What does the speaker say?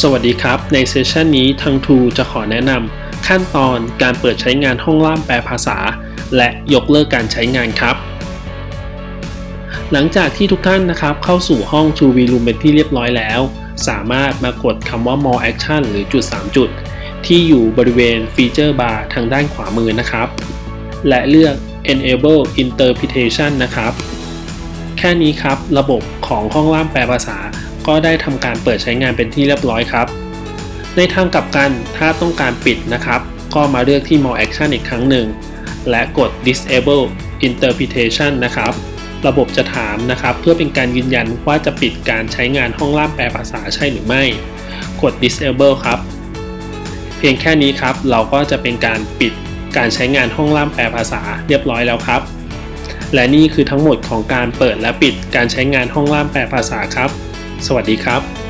สวัสดีครับ ในเซสชันนี้ทางทูจะขอแนะนำขั้นตอนการเปิดใช้งานห้องล่ามแปลภาษา และยกเลิกการใช้งานครับ หลังจากที่ทุกท่านนะครับเข้าสู่ห้อง t o v Room เป็นที่เรียบร้อยแล้ว สามารถมากดคำว่า More Action หรือจุด 3 จุด ที่อยู่บริเวณฟีเจอร์บาร์ทางด้านขวามือนะครับ และเลือก Enable Interpretation นะครับ แค่นี้ครับระบบของห้องล่ามแปลภาษา ก็ได้ทำการเปิดใช้งานเป็นที่เรียบร้อยครับ ในทางกลับกันถ้าต้องการปิดนะครับ ก็มาเลือกที่ More Action อีกครั้งหนึ่ง และกด Disable Interpretation นะครับ ระบบจะถามนะครับ เพื่อเป็นการยืนยันว่าจะปิดการใช้งานห้องล่ามแปลภาษาใช่หรือไม่ กด Disable ครับ เพียงแค่นี้ครับ เราก็จะเป็นการปิดการใช้งานห้องล่ามแปลภาษาเรียบร้อยแล้วครับ และนี่คือทั้งหมดของการเปิดและปิดการใช้งานห้องล่ามแปลภาษาครับ สวัสดีครับ